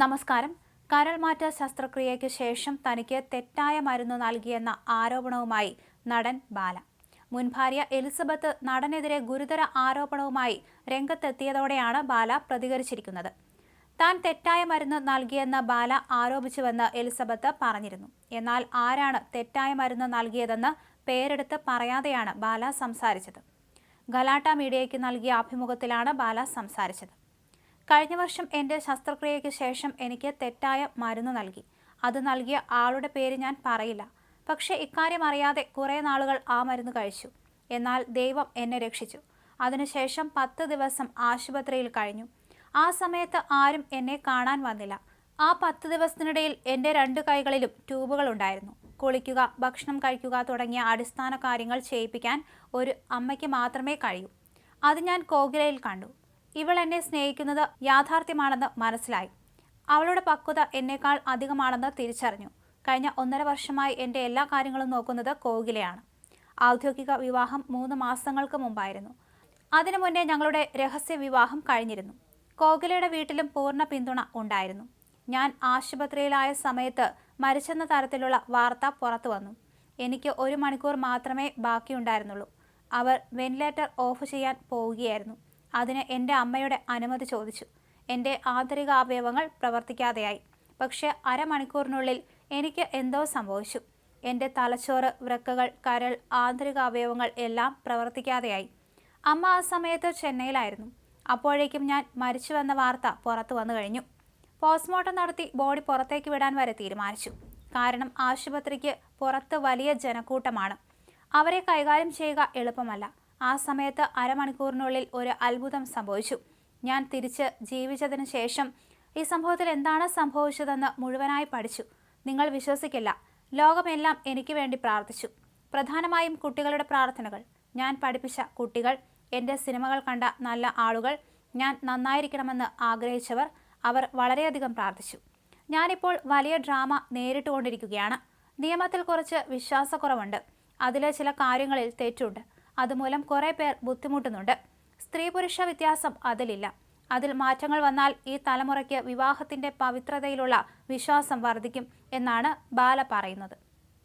നമസ്കാരം. കരൾമാറ്റ ശസ്ത്രക്രിയയ്ക്ക് ശേഷം തനിക്ക് തെറ്റായ മരുന്ന് നൽകിയെന്ന ആരോപണവുമായി നടൻ ബാല. മുൻ ഭാര്യ എലിസബത്ത് നടനെതിരെ ഗുരുതര ആരോപണവുമായി രംഗത്തെത്തിയതോടെയാണ് ബാല പ്രതികരിച്ചിരിക്കുന്നത്. താൻ തെറ്റായ മരുന്ന് നൽകിയെന്ന് ബാല ആരോപിച്ചുവെന്ന് എലിസബത്ത് പറഞ്ഞിരുന്നു. എന്നാൽ ആരാണ് തെറ്റായ മരുന്ന് നൽകിയതെന്ന് പേരെടുത്ത് പറയാതെയാണ് ബാല സംസാരിച്ചത്. ഗലാട്ട മീഡിയയ്ക്ക് നൽകിയ അഭിമുഖത്തിലാണ് ബാല സംസാരിച്ചത്. കഴിഞ്ഞ വർഷം എന്റെ ശസ്ത്രക്രിയയ്ക്ക് ശേഷം എനിക്ക് തെറ്റായ മരുന്ന് നൽകി. അത് നൽകിയ ആളുടെ പേര് ഞാൻ പറയില്ല. പക്ഷേ ഇക്കാര്യം അറിയാതെ കുറേ നാളുകൾ ആ മരുന്ന് കഴിച്ചു. എന്നാൽ ദൈവം എന്നെ രക്ഷിച്ചു. അതിനുശേഷം പത്ത് ദിവസം ആശുപത്രിയിൽ കഴിഞ്ഞു. ആ സമയത്ത് ആരും എന്നെ കാണാൻ വന്നില്ല. ആ പത്ത് ദിവസത്തിനിടയിൽ എന്റെ രണ്ട് കൈകളിലും ട്യൂബുകൾ ഉണ്ടായിരുന്നു. കുളിക്കുക ഭക്ഷണം കഴിക്കുക തുടങ്ങിയ അടിസ്ഥാന കാര്യങ്ങൾ ചെയ്യിപ്പിക്കാൻ ഒരു അമ്മയ്ക്ക് മാത്രമേ കഴിയൂ. അത് ഞാൻ കോകിലയിൽ കണ്ടു. ഇവൾ എന്നെ സ്നേഹിക്കുന്നത് യാഥാർത്ഥ്യമാണെന്ന് മനസ്സിലായി. അവളുടെ പക്വത എന്നേക്കാൾ അധികമാണെന്ന് തിരിച്ചറിഞ്ഞു. കഴിഞ്ഞ ഒന്നര വർഷമായി എന്റെ എല്ലാ കാര്യങ്ങളും നോക്കുന്നത് കോകിലയാണ്. ഔദ്യോഗിക വിവാഹം മൂന്ന് മാസങ്ങൾക്ക് മുമ്പായിരുന്നു. അതിനു മുന്നേ ഞങ്ങളുടെ രഹസ്യ വിവാഹം കഴിഞ്ഞിരുന്നു. കോകിലയുടെ വീട്ടിലും പൂർണ പിന്തുണ ഉണ്ടായിരുന്നു. ഞാൻ ആശുപത്രിയിലായ സമയത്ത് മരിച്ചെന്ന തരത്തിലുള്ള വാർത്ത പുറത്തു വന്നു. എനിക്ക് ഒരു മണിക്കൂർ മാത്രമേ ബാക്കിയുണ്ടായിരുന്നുള്ളൂ. അവർ വെന്റിലേറ്റർ ഓഫ് ചെയ്യാൻ പോവുകയായിരുന്നു. അതിന് എന്റെ അമ്മയുടെ അനുമതി ചോദിച്ചു. എന്റെ ആന്തരിക അവയവങ്ങൾ പ്രവർത്തിക്കാതെയായി. പക്ഷേ അരമണിക്കൂറിനുള്ളിൽ എനിക്ക് എന്തോ സംഭവിച്ചു. എന്റെ തലച്ചോറ് വൃക്കകൾ കരൾ ആന്തരിക അവയവങ്ങൾ എല്ലാം പ്രവർത്തിക്കാതെയായി. അമ്മ ആ സമയത്ത് ചെന്നൈയിലായിരുന്നു. അപ്പോഴേക്കും ഞാൻ മരിച്ചു വന്ന വാർത്ത പുറത്തു വന്നു കഴിഞ്ഞു. പോസ്റ്റ്മോർട്ടം നടത്തി ബോഡി പുറത്തേക്ക് വിടാൻ വരെ തീരുമാനിച്ചു. കാരണം ആശുപത്രിക്ക് പുറത്ത് വലിയ ജനക്കൂട്ടമാണ്. അവരെ കൈകാര്യം ചെയ്യുക എളുപ്പമല്ല. ആ സമയത്ത് അരമണിക്കൂറിനുള്ളിൽ ഒരു അത്ഭുതം സംഭവിച്ചു. ഞാൻ തിരിച്ച് ജീവിച്ചതിന് ശേഷം ഈ സംഭവത്തിൽ എന്താണ് സംഭവിച്ചതെന്ന് മുഴുവനായി പഠിച്ചു. നിങ്ങൾ വിശ്വസിക്കില്ല. ലോകമെല്ലാം എനിക്ക് വേണ്ടി പ്രാർത്ഥിച്ചു. പ്രധാനമായും കുട്ടികളുടെ പ്രാർത്ഥനകൾ. ഞാൻ പഠിപ്പിച്ച കുട്ടികൾ എന്റെ സിനിമകൾ കണ്ട നല്ല ആളുകൾ ഞാൻ നന്നായിരിക്കണമെന്ന് ആഗ്രഹിച്ചവർ അവർ വളരെയധികം പ്രാർത്ഥിച്ചു. ഞാനിപ്പോൾ വലിയ ഡ്രാമ നേരിട്ടുകൊണ്ടിരിക്കുകയാണ്. നിയമത്തിൽ കുറച്ച് വിശ്വാസക്കുറവുണ്ട്. അതിലെ ചില കാര്യങ്ങളിൽ തെറ്റുണ്ട്. അതുമൂലം കുറേ പേർ ബുദ്ധിമുട്ടുന്നുണ്ട്. സ്ത്രീ പുരുഷ വ്യത്യാസം അതിലില്ല. അതിൽ മാറ്റങ്ങൾ വന്നാൽ ഈ തലമുറയ്ക്ക് വിവാഹത്തിന്റെ പവിത്രതയിലുള്ള വിശ്വാസം വർദ്ധിക്കും എന്നാണ് ബാല പറയുന്നത്.